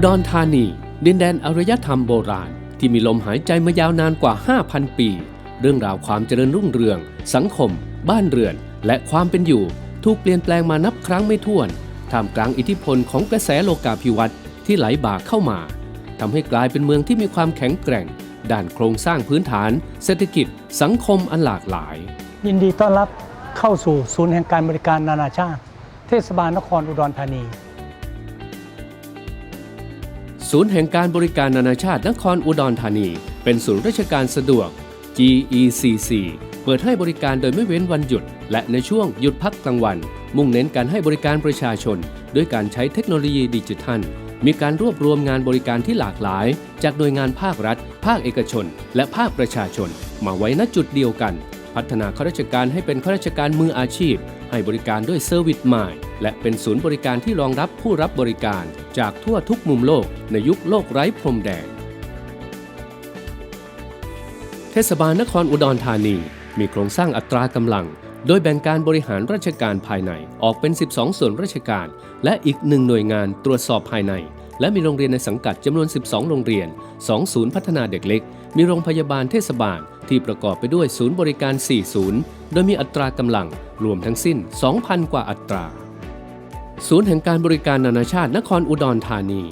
อุดรธานี ดินแดนอารยธรรมโบราณ ที่มีลมหายใจมายาวนานกว่า 5,000 ปี เรื่องราวความเจริญรุ่งเรือง สังคม บ้านเรือน และความเป็นอยู่ ถูกเปลี่ยนแปลงมานับครั้งไม่ถ้วน ท่ามกลางอิทธิพลของกระแสโลกาภิวัตน์ที่ไหลบ่าเข้ามา ทำให้กลายเป็นเมืองที่มีความแข็งแกร่ง ด้านโครงสร้างพื้นฐาน เศรษฐกิจ สังคมอันหลากหลาย ยินดีต้อนรับเข้าสู่ศูนย์แห่งการบริการนานาชาติ เทศบาลนครอุดรธานี ศูนย์แห่งการบริการนานาชาตินครอุดรธานี เป็นศูนย์ราชการสะดวก GECC เปิดให้บริการโดยไม่เว้นวันหยุด และในช่วงหยุดพักกลางวัน มุ่งเน้นการให้บริการประชาชน ด้วยการใช้เทคโนโลยีดิจิทัล มีการรวบรวมงานบริการที่หลากหลาย จากหน่วยงานภาครัฐ ภาคเอกชน และภาคประชาชน มาไว้ณจุดเดียวกัน พัฒนาข้าราชการให้เป็นข้าราชการมืออาชีพ ให้บริการด้วยเซอร์วิสใหม่ และเป็นศูนย์บริการที่รองรับผู้รับบริการจากทั่วทุกมุมโลกในยุคโลกไร้พรมแดน เทศบาลนครอุดรธานี มีโครงสร้างอัตรากำลัง โดยแบ่งการบริหารราชการภายในออกเป็น 12 ส่วนราชการ และอีกหนึ่งหน่วยงานตรวจสอบภายใน และมีโรงเรียนในสังกัดจำนวน 12 โรงเรียน 2 ศูนย์พัฒนาเด็กเล็ก มีโรงพยาบาลเทศบาลที่ประกอบไปด้วยศูนย์บริการ 4 ศูนย์ โดยมีอัตรากำลังรวมทั้งสิ้น 2,000 กว่าอัตรา ศูนย์แห่งการบริการนานาชาตินครอุดรธานี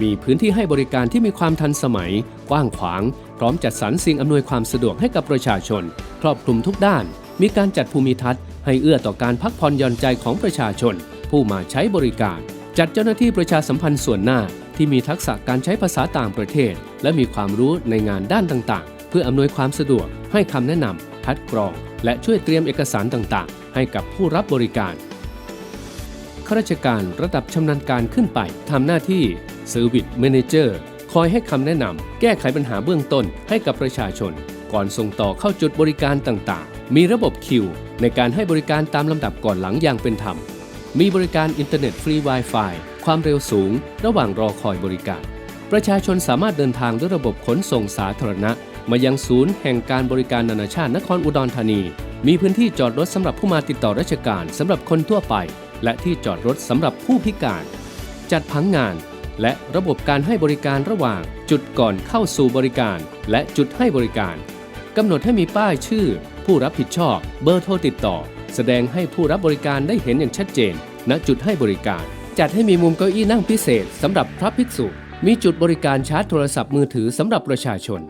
มีพื้นที่ให้บริการที่มีความทันสมัย กว้างขวาง พร้อมจัดสรรสิ่งอำนวยความสะดวกให้กับประชาชน ครอบคลุมทุกด้าน มีการจัดภูมิทัศน์ ให้เอื้อต่อการพักผ่อนหย่อนใจของประชาชน ผู้มาใช้บริการ จัดเจ้าหน้าที่ประชาสัมพันธ์ส่วนหน้า ที่มีทักษะการใช้ภาษาต่างประเทศ และมีความรู้ในงานด้านต่างๆ เพื่ออำนวยความสะดวกให้คำแนะนำคัดกรอง และช่วยเตรียมเอกสารต่างๆ ให้กับผู้รับบริการ ข้าราชการระดับชำนาญการขึ้นไปทำหน้าที่ Service Manager คอยให้คำแนะนำแก้ไขปัญหาเบื้องต้นให้กับประชาชน ก่อนส่งต่อเข้าจุดบริการต่างๆ มีระบบคิว ในการให้บริการตามลำดับก่อนหลังอย่างเป็นธรรม มีบริการอินเทอร์เน็ตฟรี Wi-Fi ความเร็วสูง ระหว่างรอคอยบริการ ประชาชนสามารถเดินทางด้วยระบบขนส่งสาธารณะ มายังศูนย์แห่งการบริการนานาชาตินครอุดรธานี มีพื้นที่จอดรถสำหรับผู้มาติดต่อราชการสำหรับคนทั่วไป และที่จอดรถสำหรับผู้พิการ จัดผังงาน และระบบการให้บริการระหว่างจุดก่อนเข้าสู่บริการ และจุดให้บริการกำหนดให้มีป้ายชื่อ ผู้รับผิดชอบ เบอร์โทรติดต่อ แสดงให้ผู้รับบริการได้เห็นอย่างชัดเจน ณจุดให้บริการ จัดให้มีมุมเก้าอี้นั่งพิเศษสำหรับพระภิกษุ มีจุดบริการชาร์จโทรศัพท์มือถือสำหรับประชาชน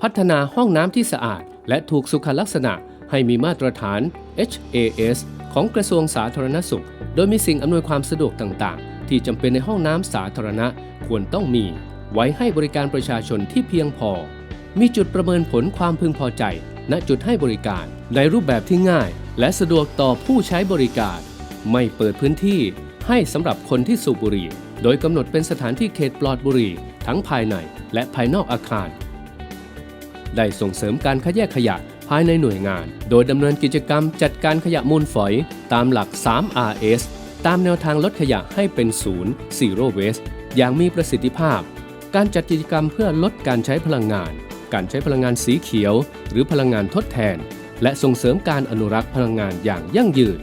พัฒนาห้องน้ำที่สะอาด และถูกสุขลักษณะให้มีมาตรฐาน HAS ของกระทรวงสาธารณสุข โดยมีสิ่งอำนวยความสะดวกต่างๆ ที่จำเป็นในห้องน้ำสาธารณะควรต้องมี ไว้ให้บริการประชาชนที่เพียงพอ มีจุดประเมินผลความพึงพอใจ ณจุดให้บริการ ในรูปแบบที่ง่าย และสะดวกต่อผู้ใช้บริการ ไม่เปิดพื้นที่ ให้สำหรับคนที่สูบบุหรี่ โดยกำหนดเป็นสถานที่เขตปลอดบุหรี่ทั้งภายในและภายนอกอาคาร ได้ส่งเสริมการคัดแยกขยะ ภายในหน่วยงาน โดยดำเนินกิจกรรมจัดการขยะมูลฝอย ตามหลัก 3RS ตามแนวทางลดขยะให้เป็นศูนย์ Zero Waste อย่างมีประสิทธิภาพ การจัดกิจกรรมเพื่อลดการใช้พลังงาน การใช้พลังงานสีเขียว หรือพลังงานทดแทน และส่งเสริมการอนุรักษ์พลังงานอย่างยั่งยืน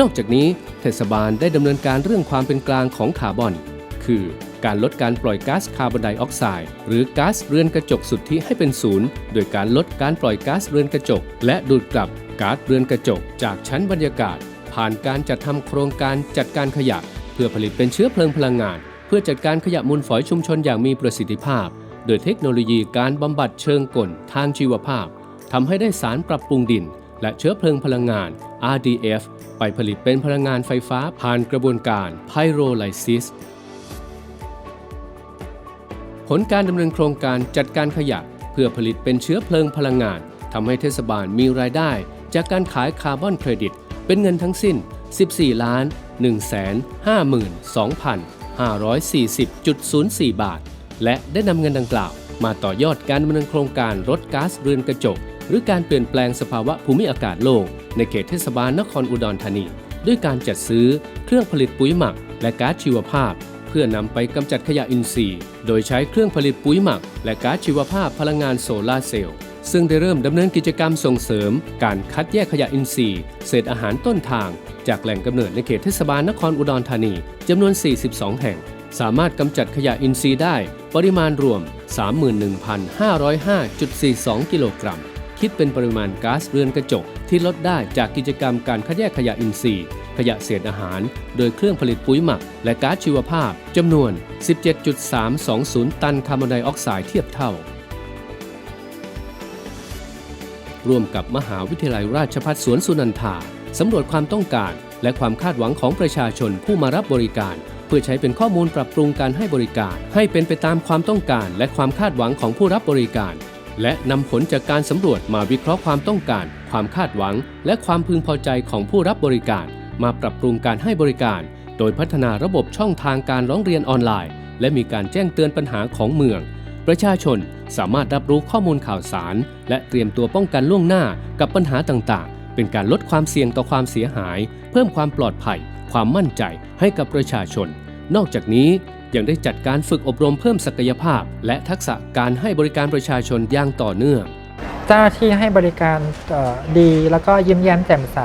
นอกจากนี้ เทศบาลได้ดำเนินการเรื่องความเป็นกลางของคาร์บอน คือ การลดการปล่อยก๊าซคาร์บอนไดออกไซด์หรือก๊าซเรือนกระจกสุทธิให้เป็นศูนย์โดยการลดการปล่อยก๊าซเรือนกระจก และดูดกลับก๊าซเรือนกระจก จากชั้นบรรยากาศ ผ่านการจัดทำโครงการจัดการขยะ เพื่อผลิตเป็นเชื้อเพลิงพลังงาน เพื่อจัดการขยะมูลฝอยชุมชนอย่างมีประสิทธิภาพ โดยเทคโนโลยีการบำบัดเชิงกลทางชีวภาพทำให้ได้สารปรับปรุงดิน และเชื้อเพลิงพลังงาน RDF ไปผลิตเป็นพลังงานไฟฟ้าผ่านกระบวนการไพโรไลซิส ผลการดำเนินโครงการจัดการขยะ เพื่อผลิตเป็นเชื้อเพลิงพลังงานทำให้เทศบาลมีรายได้ จากการขายคาร์บอนเครดิต เป็นเงินทั้งสิ้น 14 ล้าน 152,540.04 บาท และได้นำเงินดังกล่าว มาต่อยอดการดำเนินโครงการลดก๊าซเรือนกระจก หรือการเปลี่ยนแปลงสภาวะภูมิอากาศโลก ในเขตเทศบาลนครอุดรธานี ด้วยการจัดซื้อเครื่องผลิตปุ๋ยหมัก และก๊าซชีวภาพ เพื่อนำไปกำจัดขยะอินทรีย์ โดยใช้เครื่องผลิตปุ๋ยหมัก และก๊าซชีวภาพพลังงานโซลาเซลล์ซึ่งได้เริ่มดำเนินกิจกรรมส่งเสริม การคัดแยกขยะอินทรีย์ เศษอาหารต้นทาง จากแหล่งกำเนิดในเขตเทศบาลนครอุดรธานีจำนวน 42 แห่ง สามารถกำจัดขยะอินทรีย์ได้ ปริมาณรวม 31,505.42 กิโลกรัม คิดเป็นปริมาณก๊าซเรือนกระจกที่ลดได้จากกิจกรรมการคัดแยกขยะอินทรีย์ ขยะเศษอาหาร โดยเครื่องผลิตปุ๋ยหมัก และก๊าซชีวภาพจำนวน 17.320 ตันคาร์บอนไดออกไซด์เทียบเท่า ร่วมกับมหาวิทยาลัยราชภัฏสวนสุนันทาสำรวจความต้องการและความคาดหวังของประชาชนผู้มารับบริการ เพื่อใช้เป็นข้อมูลปรับปรุงการให้บริการ ให้เป็นไปตามความต้องการและความคาดหวังของผู้รับบริการ และนำผลจากการสำรวจมาวิเคราะห์ความต้องการ ความคาดหวัง และความพึงพอใจของผู้รับบริการ มาปรับปรุงการให้บริการ โดยพัฒนาระบบช่องทางการร้องเรียนออนไลน์ และมีการแจ้งเตือนปัญหาของเมือง ประชาชนสามารถรับรู้ข้อมูลข่าวสาร และเตรียมตัวป้องกันล่วงหน้ากับปัญหาต่างๆ เป็นการลดความเสี่ยงต่อความเสียหาย เพิ่มความปลอดภัย ความมั่นใจให้กับประชาชน นอกจากนี้ยังได้จัดการฝึกอบรมเพิ่มศักยภาพ และทักษะการให้บริการประชาชนอย่างต่อเนื่อง เจ้าหน้าที่ให้บริการดีแล้วก็ยิ้มแย้มแจ่มใส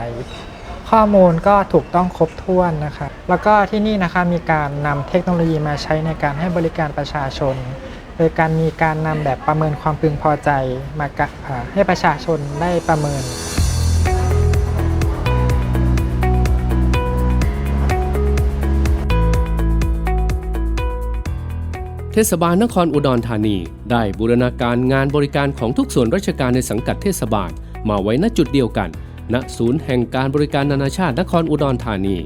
ข้อมูลก็ถูกต้องครบถ้วนนะคะแล้วก็ที่นี่นะคะมีการนำเทคโนโลยีมาใช้ในการให้บริการประชาชน โดยการมีการนำแบบประเมินความพึงพอใจมากะอ่าให้ประชาชนได้ประเมินเทศบาลนครอุดรธานี ได้บูรณาการงานบริการของทุกส่วนราชการในสังกัดเทศบาล มาไว้ณจุดเดียวกัน ณศูนย์แห่งการบริการนานาชาตินครอุดรธานี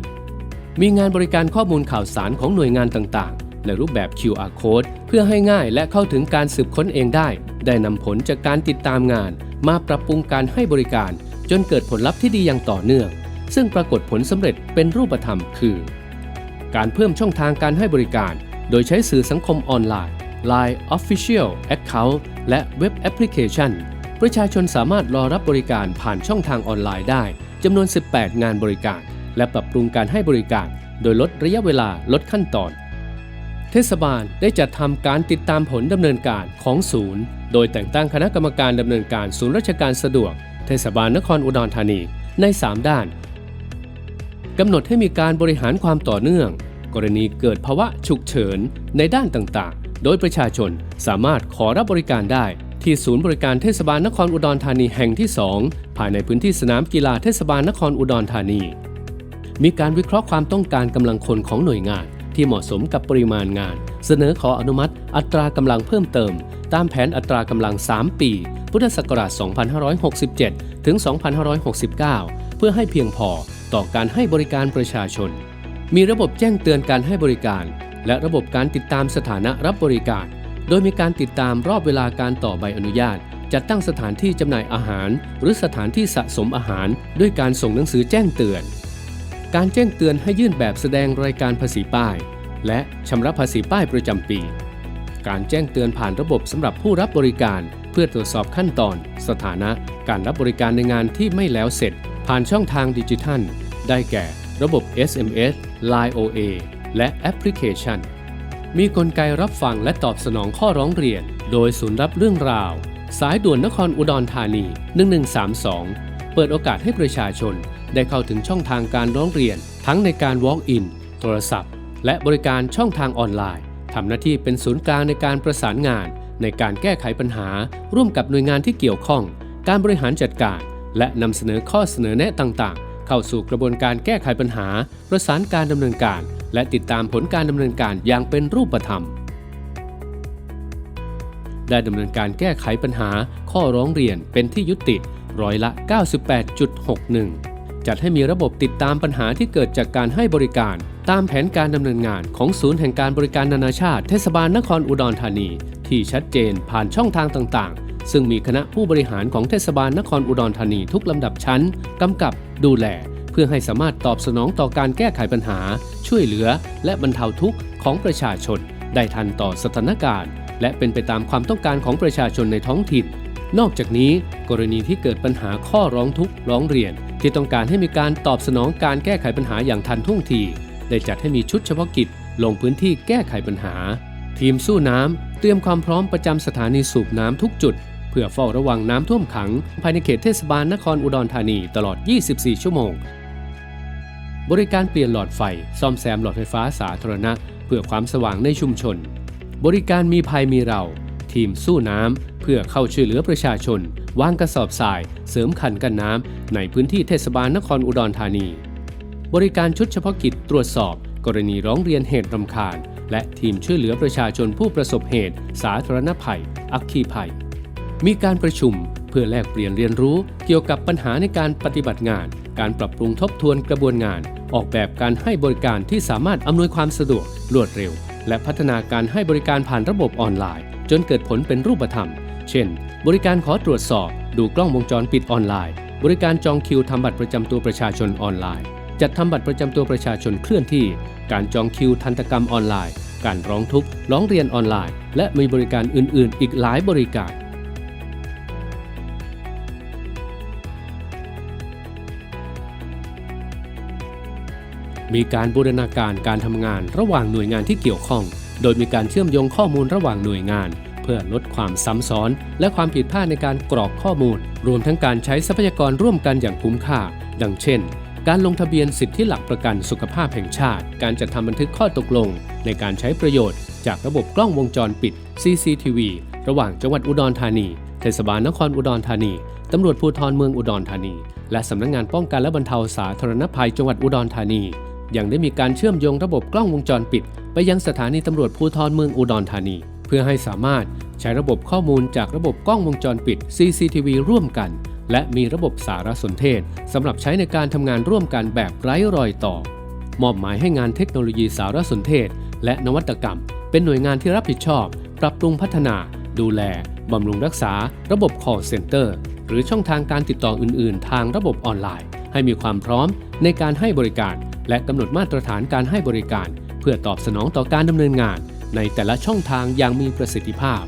มีงานบริการข้อมูลข่าวสารของหน่วยงานต่างๆ ในรูปแบบ QR code เพื่อให้ง่ายและเข้าถึงการสืบค้นเองได้ ได้นำผลจากการติดตามงาน มาปรับปรุงการให้บริการ จนเกิดผลลัพธ์ที่ดีอย่างต่อเนื่อง ซึ่งปรากฏผลสำเร็จเป็นรูปธรรม คือ การเพิ่มช่องทางการให้บริการ โดยใช้สื่อสังคมออนไลน์ Line Official Account และเว็บแอปพลิเคชัน ประชาชนสามารถรอรับบริการผ่านช่องทางออนไลน์ได้จำนวน 18 งานบริการ และปรับปรุงการให้บริการ โดยลดระยะเวลาลดขั้นตอน เทศบาลได้จัดทำการติดตามผลดำเนินการของศูนย์ โดยแต่งตั้งคณะกรรมการดำเนินการศูนย์ราชการสะดวก เทศบาลนครอุดรธานีใน 3 ด้านกำหนดให้มีการบริหารความต่อเนื่อง กรณีเกิดภาวะฉุกเฉินในด้านต่างๆ โดยประชาชนสามารถขอรับบริการได้ ที่ศูนย์บริการเทศบาลนครอุดรธานีแห่งที่ 2 ภายในพื้นที่สนามกีฬาเทศบาลนครอุดรธานี มีการวิเคราะห์ความต้องการกำลังคนของหน่วยงาน ที่เหมาะสมกับปริมาณงาน เสนอขออนุมัติ อัตรากำลังเพิ่มเติม ตามแผนอัตรากำลัง 3 ปี พุทธศักราช 2567 ถึง 2569 เพื่อให้เพียงพอต่อการให้บริการประชาชน มีระบบแจ้งเตือนการให้บริการ และระบบการติดตามสถานะรับบริการ โดยมีการติดตามรอบเวลาการต่อใบอนุญาต จัดตั้งสถานที่จำหน่ายอาหาร หรือสถานที่สะสมอาหาร ด้วยการส่งหนังสือแจ้งเตือน การแจ้งเตือนให้ยื่นแบบแสดงรายการภาษีป้าย และชำระภาษีป้ายประจำปี การแจ้งเตือนผ่านระบบสำหรับผู้รับบริการ เพื่อตรวจสอบขั้นตอน สถานะ การรับบริการในงานที่ไม่แล้วเสร็จ ผ่านช่องทางดิจิทัล ได้แก่ ระบบ SMS Line OA และแอปพลิเคชัน มีกลไกรับฟังและตอบสนองข้อร้องเรียน โดยศูนย์รับเรื่องราว สายด่วนนครอุดรธานี 1132 เปิดโอกาสให้ประชาชน ได้เข้าถึงช่องทางการร้องเรียน ทั้งในการ Walk-in โทรศัพท์ และบริการช่องทางออนไลน์ทำหน้าที่เป็นศูนย์กลางในการประสานงาน ในการแก้ไขปัญหา ร่วมกับหน่วยงานที่เกี่ยวข้อง การบริหารจัดการ และนำเสนอข้อเสนอแนะต่างๆ เข้าสู่กระบวนการแก้ไขปัญหา ประสานการดำเนินการ และติดตามผลการดำเนินการอย่างเป็นรูปธรรม ได้ดำเนินการแก้ไขปัญหา ข้อร้องเรียนเป็นที่ยุติร้อยละ 98.61 จัดให้มีระบบติดตามปัญหาที่เกิดจากการให้บริการ ตามแผนการดำเนินงานของศูนย์แห่งการบริการนานาชาติ เทศบาลนครอุดรธานี ที่ชัดเจนผ่านช่องทางต่างๆ ซึ่งมีคณะผู้บริหารของเทศบาลนครอุดรธานีทุกลำดับชั้นกำกับดูแล เพื่อให้สามารถตอบสนองต่อการแก้ไขปัญหา ช่วยเหลือ และบรรเทาทุกข์ของประชาชน ได้ทันต่อสถานการณ์ และเป็นไปตามความต้องการของประชาชนในท้องถิ่น นอกจากนี้กรณีที่เกิดปัญหาข้อร้องทุกข์ร้องเรียน ที่ต้องการให้มีการตอบสนองการแก้ไขปัญหาอย่างทันท่วงทีได้จัดให้มีชุดเฉพาะกิจ ลงพื้นที่แก้ไขปัญหา ทีมสู้น้ำเตรียมความพร้อมประจำสถานีสูบน้ำทุกจุด เพื่อเฝ้าระวังน้ำท่วมขัง ภายในเขตเทศบาลนครอุดรธานีตลอด 24 ชั่วโมง บริการเปลี่ยนหลอดไฟ ซ่อมแซมหลอดไฟฟ้าสาธารณะ เพื่อความสว่างในชุมชน บริการมีภัยมีเรา ทีมสู้น้ำเพื่อเข้าช่วยเหลือประชาชน วางกระสอบทราย เสริมคันกันน้ำในพื้นที่เทศบาลนครอุดรธานี บริการชุดเฉพาะกิจตรวจสอบ กรณีร้องเรียนเหตุรำคาญ และทีมช่วยเหลือประชาชนผู้ประสบเหตุ สาธารณภัย อัคคีภัย มีการประชุมเพื่อแลกเปลี่ยนเรียนรู้เกี่ยวกับปัญหาในการปฏิบัติงาน การปรับปรุงทบทวนกระบวนงาน ออกแบบการให้บริการที่สามารถอำนวยความสะดวกรวดเร็ว และพัฒนาการให้บริการผ่านระบบออนไลน์ จนเกิดผลเป็นรูปธรรม เช่น บริการขอตรวจสอบ ดูกล้องวงจรปิดออนไลน์ บริการจองคิวทำบัตรประจำตัวประชาชนออนไลน์ จัดทำบัตรประจำตัวประชาชนเคลื่อนที่ การจองคิวทันตกรรมออนไลน์ การร้องทุกข์ร้องเรียนออนไลน์ และมีบริการอื่น ๆ อีกหลายบริการ มีการบูรณาการการทำงานระหว่างหน่วยงานที่เกี่ยวข้อง โดยมีการเชื่อมโยงข้อมูลระหว่างหน่วยงาน เพื่อลดความซ้ำซ้อน และความผิดพลาดในการกรอกข้อมูล รวมทั้งการใช้ทรัพยากรร่วมกันอย่างคุ้มค่า ดังเช่น การลงทะเบียนสิทธิหลักประกันสุขภาพแห่งชาติ การจัดทำบันทึกข้อตกลง ในการใช้ประโยชน์ จากระบบกล้องวงจรปิด CCTV ระหว่างจังหวัดอุดรธานี เทศบาลนครอุดรธานีตำรวจภูธรเมืองอุดรธานี และสำนักงานป้องกันและบรรเทาสาธารณภัยจังหวัดอุดรธานี ยังได้มีการเชื่อมโยงระบบกล้องวงจรปิด ไปยังสถานีตำรวจภูธรเมืองอุดรธานี เพื่อให้สามารถใช้ระบบข้อมูลจากระบบกล้องวงจรปิด CCTV ร่วมกัน และมีระบบสารสนเทศสำหรับใช้ในการทำงานร่วมกันแบบไร้รอยต่อ มอบหมายให้งานเทคโนโลยีสารสนเทศ และนวัตกรรม เป็นหน่วยงานที่รับผิดชอบ ปรับปรุงพัฒนา ดูแลบำรุงรักษา ระบบ call center หรือช่องทางการติดต่ออื่น ๆ ทางระบบออนไลน์ ให้มีความพร้อมในการให้บริการ และกำหนดมาตรฐานการให้บริการ เพื่อตอบสนองต่อการดำเนินงาน ในแต่ละช่องทางอย่างมีประสิทธิภาพ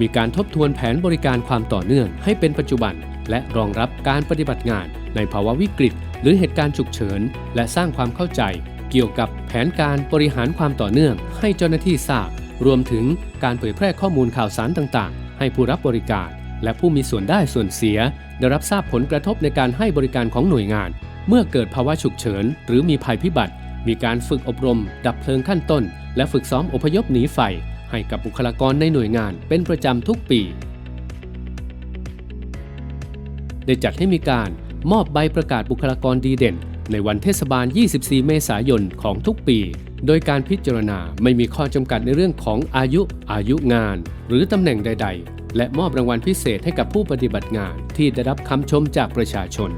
มีการทบทวนแผนบริการความต่อเนื่องให้เป็นปัจจุบัน และรองรับการปฏิบัติงาน ในภาวะวิกฤต หรือเหตุการณ์ฉุกเฉิน และสร้างความเข้าใจ เกี่ยวกับแผนการบริหารความต่อเนื่อง ให้เจ้าหน้าที่ทราบ รวมถึงการเผยแพร่ข้อมูลข่าวสารต่างๆ ให้ผู้รับบริการ และผู้มีส่วนได้ส่วนเสีย ได้รับทราบผลกระทบในการให้บริการของหน่วยงาน เมื่อเกิดภาวะฉุกเฉิน หรือมีภัยพิบัติ มีการฝึกอบรม ดับเพลิงขั้นต้น และฝึกซ้อมอพยพหนีไฟ ให้กับบุคลากรในหน่วยงานเป็นประจำทุกปี ได้จัดให้มีการมอบใบประกาศบุคลากรดีเด่น ในวันเทศบาล 24 เมษายนของทุกปี โดยการพิจารณาไม่มีข้อจำกัดในเรื่องของอายุ อายุงาน หรือตำแหน่งใด ๆ และมอบรางวัลพิเศษให้กับผู้ปฏิบัติงานที่ได้รับคำชมจากประชาชน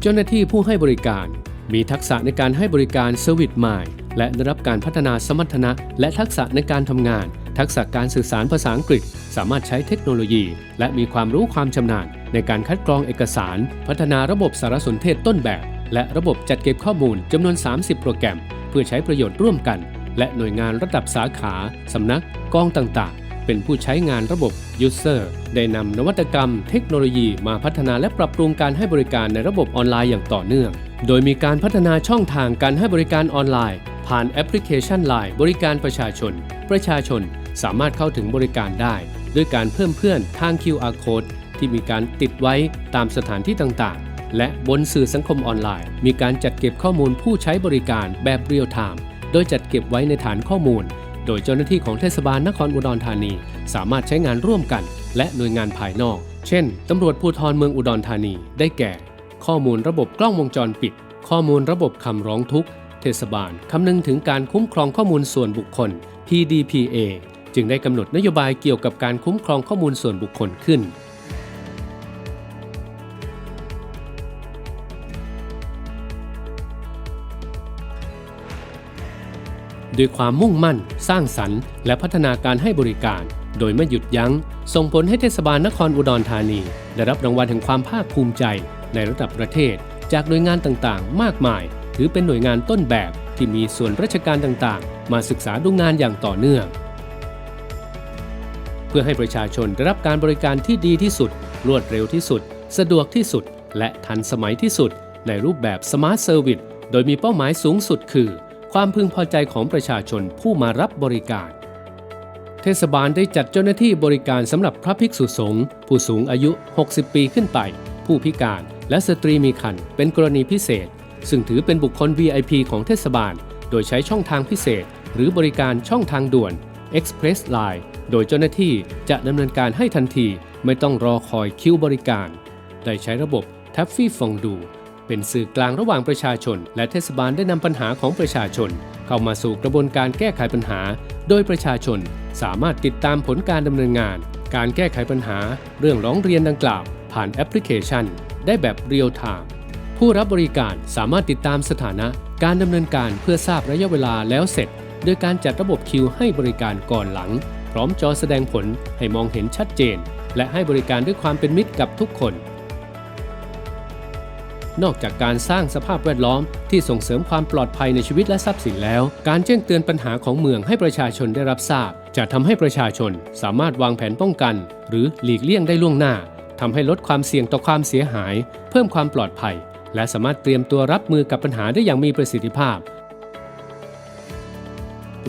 เจ้าหน้าที่ผู้ให้บริการ มีทักษะในการให้บริการเซอร์วิสใหม่ และได้รับการพัฒนาสมรรถนะ และทักษะในการทำงาน ทักษะการสื่อสารภาษาอังกฤษ สามารถใช้เทคโนโลยี และมีความรู้ความชำนาญ ในการคัดกรองเอกสาร พัฒนาระบบสารสนเทศต้นแบบ และระบบจัดเก็บข้อมูลจำนวน 30 โปรแกรม เพื่อใช้ประโยชน์ร่วมกัน และหน่วยงานระดับสาขาสำนักกองต่างๆ เป็นผู้ใช้งานระบบ User ได้นำนวัตกรรมเทคโนโลยีมาพัฒนาและปรับปรุงการให้บริการในระบบออนไลน์อย่างต่อเนื่อง โดยมีการพัฒนาช่องทางการให้บริการออนไลน์ ผ่านแอปพลิเคชัน Line บริการประชาชน ประชาชนสามารถเข้าถึงบริการได้ ด้วยการเพิ่มเพื่อนทาง QR Code ที่มีการติดไว้ตามสถานที่ต่างๆ และบนสื่อสังคมออนไลน์ มีการจัดเก็บข้อมูลผู้ใช้บริการแบบเรียลไทม์ โดยจัดเก็บไว้ในฐานข้อมูล โดยเจ้าหน้าที่ของเทศบาลนครอุดรธานี สามารถใช้งานร่วมกัน และหน่วยงานภายนอก เช่น ตำรวจภูธรเมืองอุดรธานี ได้แก่ ข้อมูลระบบกล้องวงจรปิด ข้อมูลระบบคำร้องทุกข์ เทศบาลคำนึงถึงการคุ้มครองข้อมูลส่วนบุคคล PDPA จึงได้กำหนดนโยบายเกี่ยวกับการคุ้มครองข้อมูลส่วนบุคคลขึ้น ด้วยความมุ่งมั่น สร้างสรรค์ และพัฒนาการให้บริการ โดยไม่หยุดยัง้ง ส่งผลให้เทศบาลนครอุดรธานี ได้รับรางวัลแห่งความภาคภูมิใจ ในระดับประเทศ จากหน่วยงานต่างๆ มากมาย ถือเป็นหน่วยงานต้นแบบที่มีส่วนราชการต่างๆ มาศึกษาดูงานอย่างต่อเนื่อง เพื่อให้ประชาชนได้รับการบริการที่ดีที่สุด รวดเร็วที่สุด สะดวกที่สุด และทันสมัยที่สุด ในรูปแบบ Smart Service โดยมีเป้าหมายสูงสุดคือ ความพึงพอใจของประชาชนผู้มารับบริการ เทศบาลได้จัดเจ้าหน้าที่บริการสำหรับพระภิกษุสงฆ์ผู้สูงอายุ 60 ปีขึ้นไป ผู้พิการและสตรีมีครรภ์เป็นกรณีพิเศษ ซึ่งถือเป็นบุคคล VIP ของเทศบาล โดยใช้ช่องทางพิเศษ หรือบริการช่องทางด่วน Express Line โดยเจ้าหน้าที่จะดำเนินการให้ทันที ไม่ต้องรอคอยคิวบริการ ได้ใช้ระบบ t a f f y f o n d u เป็นสื่อกลางระหว่างประชาชน และเทศบาลได้นำปัญหาของประชาชน เข้ามาสู่กระบวนการแก้ไขปัญหา โดยประชาชนสามารถติดตามผลการดำเนินงาน การแก้ไขปัญหา เรื่องร้องเรียนดังกล่าว ผ่านแอปพลิเคชัน ได้แบบเรียลไทม์ผู้รับบริการสามารถติดตามสถานะ การดำเนินการเพื่อทราบระยะเวลาแล้วเสร็จ โดยการจัดระบบคิวให้บริการก่อนหลัง พร้อมจอแสดงผลให้มองเห็นชัดเจน และให้บริการด้วยความเป็นมิตรกับทุกคน นอกจากการสร้างสภาพแวดล้อมที่ส่งเสริมความปลอดภัยในชีวิตและทรัพย์สินแล้ว การแจ้งเตือนปัญหาของเมืองให้ประชาชนได้รับทราบ จะทำให้ประชาชนสามารถวางแผนป้องกัน หรือหลีกเลี่ยงได้ล่วงหน้าทำให้ลดความเสี่ยงต่อความเสียหาย เพิ่มความปลอดภัย และสามารถเตรียมตัวรับมือกับปัญหาได้อย่างมีประสิทธิภาพ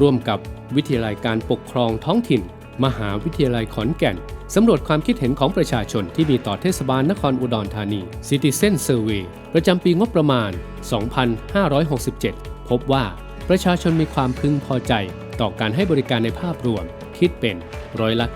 ร่วมกับวิทยาลัยการปกครองท้องถิ่น มหาวิทยาลัยขอนแก่น สำรวจความคิดเห็นของประชาชนที่มีต่อเทศบาลนครอุดรธานี Citizen Survey ประจำปีงบประมาณ 2567 พบว่าประชาชนมีความพึงพอใจต่อการให้บริการในภาพรวม คิดเป็นร้อยละ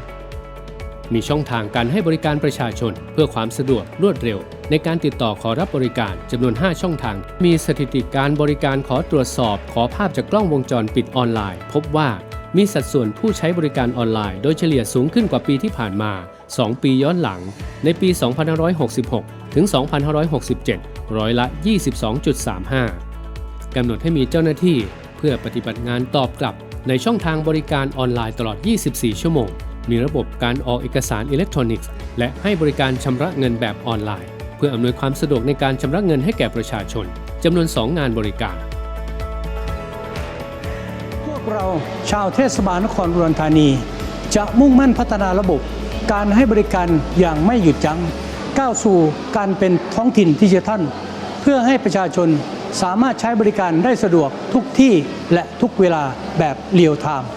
95.62 มีช่องทางการให้บริการประชาชนเพื่อความสะดวกรวดเร็ว ในการติดต่อขอรับบริการจำนวน 5 ช่องทาง มีสถิติการบริการขอตรวจสอบ ขอภาพจากกล้องวงจรปิดออนไลน์ พบว่า มีสัดส่วนผู้ใช้บริการออนไลน์ โดยเฉลี่ยสูงขึ้นกว่าปีที่ผ่านมา 2 ปีย้อนหลัง ในปี 2566 ถึง 2567 ร้อยละ 22.35 กำหนดให้มีเจ้าหน้าที่เพื่อปฏิบัติงานตอบกลับในช่องทางบริการออนไลน์ตลอด 24 ชั่วโมง มีระบบการออกเอกสารอิเล็กทรอนิกส์ และให้บริการชำระเงินแบบออนไลน์ เพื่ออำนวยความสะดวกในการชำระเงินให้แก่ประชาชนจำนวน 2 งานบริการ เราชาวเทศบาลนครอุดรธานี จะมุ่งมั่นพัฒนาระบบ การให้บริการอย่างไม่หยุดยั้งก้าวสู่การเป็นท้องถิ่นดิจิทัลเพื่อให้ประชาชนสามารถใช้บริการได้สะดวกทุกที่และทุกเวลาแบบเรียลไทม์